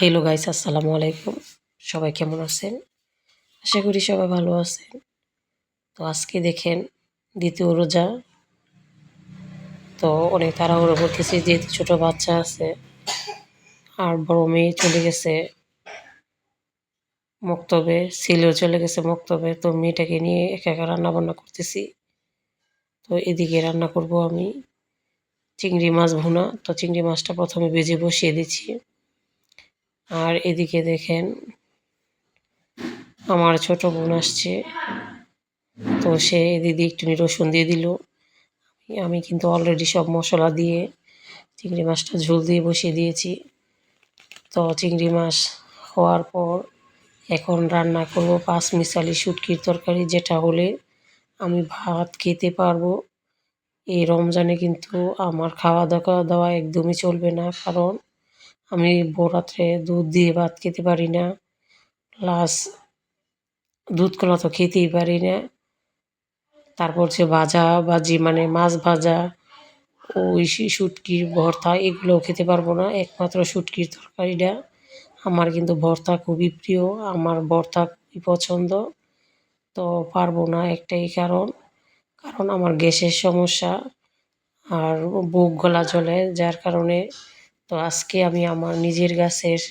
Hello guys আসসালামু আলাইকুম। সবাই কেমন আছেন? আশা করি সবাই ভালো আছেন। তো আজকে দেখেন, দ্বিতীয় রোজা। তো অনেক তাড়াহুড়ো করতেছি, যেহেতু ছোটো বাচ্চা আছে, আর বড় মেয়ে চলে গেছে মক্তবে, ছেলেও চলে গেছে মক্তবে, তো মেয়েটাকে নিয়ে একা একা রান্না বান্না করতেছি। তো এদিকে রান্না করব আমি। চিংড়ি মাছ ভুনা, তো চিংড়ি মাছটা প্রথমে ভেজে বসিয়ে দিচ্ছি। আর এদিকে দেখেন আমার ছোট বোন আসছে। তো সে দিদি একটু রসুন দিয়ে দিল। আমি- আমি কিন্তু অলরেডি সব মশলা দিয়ে চিংড়ি মাছটা ঝোল দিয়ে বসিয়ে দিয়েছি। তো চিংড়ি মাছ হওয়ার পর এখন রান্না করব পাঁচ মিশালি শুটকির তরকারি, যেটা হলে আমি ভাত খেতে পারব। এই রমজানে কিন্তু আমার খাওয়া দাওয়া দাওয়া একদমই চলবে না, কারণ আমি ভোররাত্রে দুধ দিয়ে ভাত খেতে পারি না। প্লাস দুধ কলা তো খেতেই পারি না। তারপর হচ্ছে ভাজা, ভাজি মানে মাছ ভাজা, ওই শুটকির ভর্তা এগুলোও খেতে পারব না। একমাত্র শুটকির তরকারিটা আমার কিন্তু ভর্তা খুবই প্রিয়, আমার ভর্তা খুবই পছন্দ। তো পারব না একটাই কারণ কারণ আমার গ্যাসের সমস্যা আর বুক গলা জ্বলে, যার কারণে তো আজকে আমি আমার নিজের গাছের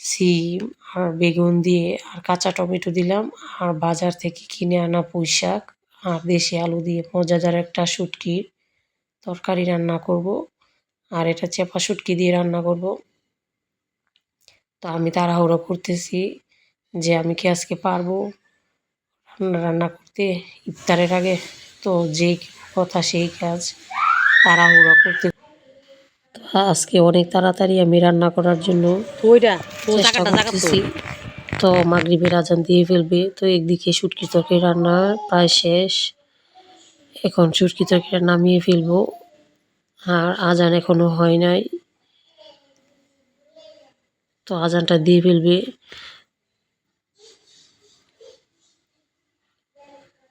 সিম আর বেগুন দিয়ে আর কাঁচা টমেটো দিলাম আর বাজার থেকে কিনে আনা পুঁই শাক আর দেশি আলু দিয়ে মজাদার একটা শুটকির তরকারি রান্না করব আর এটা চেপা শুটকি দিয়ে রান্না করব। তো আমি তাড়াহুড়ো করতেছি যে আমি কি আজকে পারব রান্না রান্না করতে ইফতারের আগে? তো যেই কথা সেই কাজ তাড়াহুড়ো করতে আজকে অনেক তাড়াতাড়ি আমি রান্না করার জন্য তো চেষ্টা করতেছি। তো মাগরিবের আজান দিয়ে ফেলবে তো একদিকে শুটকি তরকারি রান্না প্রায় শেষ। এখন শুটকি তরকারি নামিয়ে ফেলব। আর আজান এখনও হয় নাই। তো আজানটা দিয়ে ফেলবে।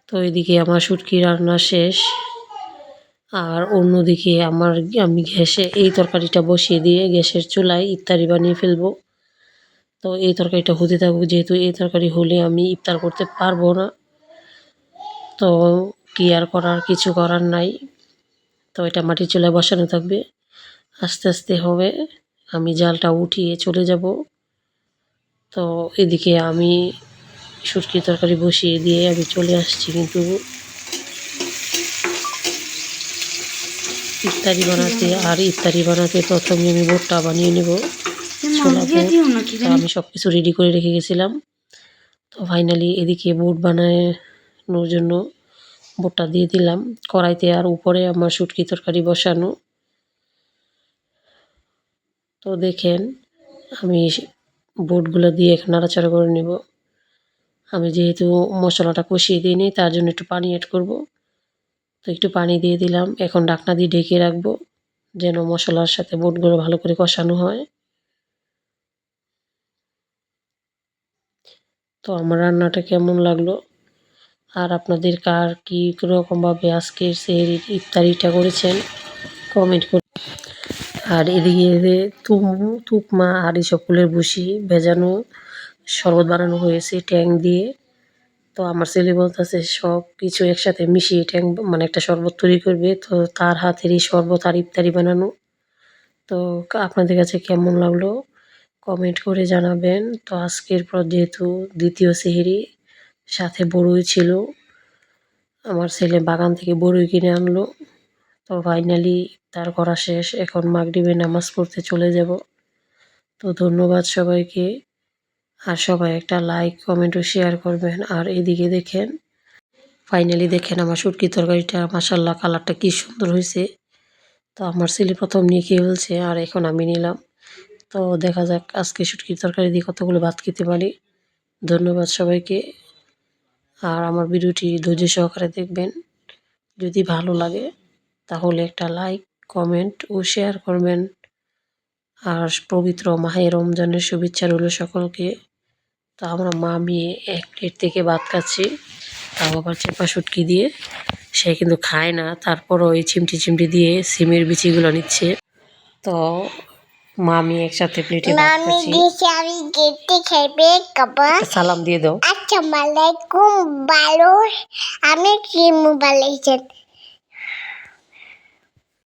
তো এদিকে আমার শুটকি রান্না শেষ। আর অন্যদিকে আমার, আমি গ্যাসে এই তরকারিটা বসিয়ে দিয়ে গ্যাসের চুলায় ইফতারি বানিয়ে ফেলব। তো এই তরকারিটা হতে থাকুক, যেহেতু এই তরকারি হলে আমি ইফতার করতে পারব না। তো কি আর করার, কিছু করার নাই। তো এটা মাটির চুলায় বসানো থাকবে। আস্তে আস্তে হবে। আমি জালটা উঠিয়ে চলে যাব। তো এদিকে আমি শুটকি তরকারি বসিয়ে দিয়ে আমি চলে আসছি কিন্তু ইফতারি বানাতে আর ইফতারি বানাতে প্রথমে আমি বোটটা বানিয়ে নেব। তো আমি সব কিছু রেডি করে রেখে গেছিলাম। তো ফাইনালি এদিকে বুট বানানোর জন্য বুটটা দিয়ে দিলাম। কড়াইতে আর উপরে আমার শুটকি তরকারি বসানো। তো দেখেন আমি বোটগুলো দিয়ে এখন নাড়াচাড়া করে নেব। আমি যেহেতু মশলাটা কষিয়ে দিইনি তার জন্য একটু পানি অ্যাড করব। একটু পানি দিয়ে দিলাম। এখন ডাকনা দিয়ে ঢেকে রাখব, যেন মশলার সাথে বুটগুলো ভালো করে কষানো হয়। তো আমার রান্নাটা কেমন লাগল? আর আপনাদের কার কী রকমভাবে আজকের সেই ইফতারিটা করেছেন কমেন্ট করে আর এদিকে তুকমা, আর এইসব ফুলের বুসি ভেজানো, শরবত বানানো হয়েছে ট্যাং দিয়ে। তো আমার ছেলে বলতেছে সব কিছু একসাথে মিশিয়ে ট্যাং মানে একটা শরবত তৈরি করবে। তো তার হাতের এই শরবত আর ইফতারি বানানো। তো আপনাদের কাছে কেমন লাগল? কমেন্ট করে জানাবেন। তো আজকের পর যেহেতু দ্বিতীয় সেহেরি, সাথে বড়ই ছিল, আমার ছেলে বাগান থেকে বড়ই কিনে আনলো। তো ফাইনালি তার করা শেষ। এখন মাগরিবে নামাজ পড়তে চলে যাব। তো ধন্যবাদ সবাইকে। আর সবাই একটা লাইক কমেন্ট ও শেয়ার করবেন। আর এদিকে দেখেন ফাইনালি দেখেন আমার শুটকি তরকারিটা মাসাল্লাহ কালারটা কি সুন্দর হয়েছে। তো আমার ছেলে প্রথম নিয়ে খেয়ে ফেলছে আর এখন আমি নিলাম। তো দেখা যাক আজকে শুটকির তরকারি দিয়ে কতগুলো ভাত খেতে পারি। ধন্যবাদ সবাইকে। আর আমার ভিডিওটি ধৈর্য সহকারে দেখবেন। যদি ভালো লাগে, তাহলে একটা লাইক কমেন্ট ও শেয়ার করবেন। আর পবিত্র মাহে রমজানের শুভেচ্ছা রইল সকলকে। তো আমরা মা মেয়ে এক প্লেট থেকে ভাত খাচ্ছি। তাও আবার চেপা শুটকি দিয়ে। সে কিন্তু খায় না। তারপরও ওই চিমটি চিমটি দিয়ে সিমের বিচিগুলো নিচ্ছে। তো মা আমি একসাথে প্লেটে ভাত মামি খাচ্ছি। আমি গেটে খেবে কাবা সালাম দিয়ে দাও। আসসালামাইকুম ভালো আমি কি মোবাইল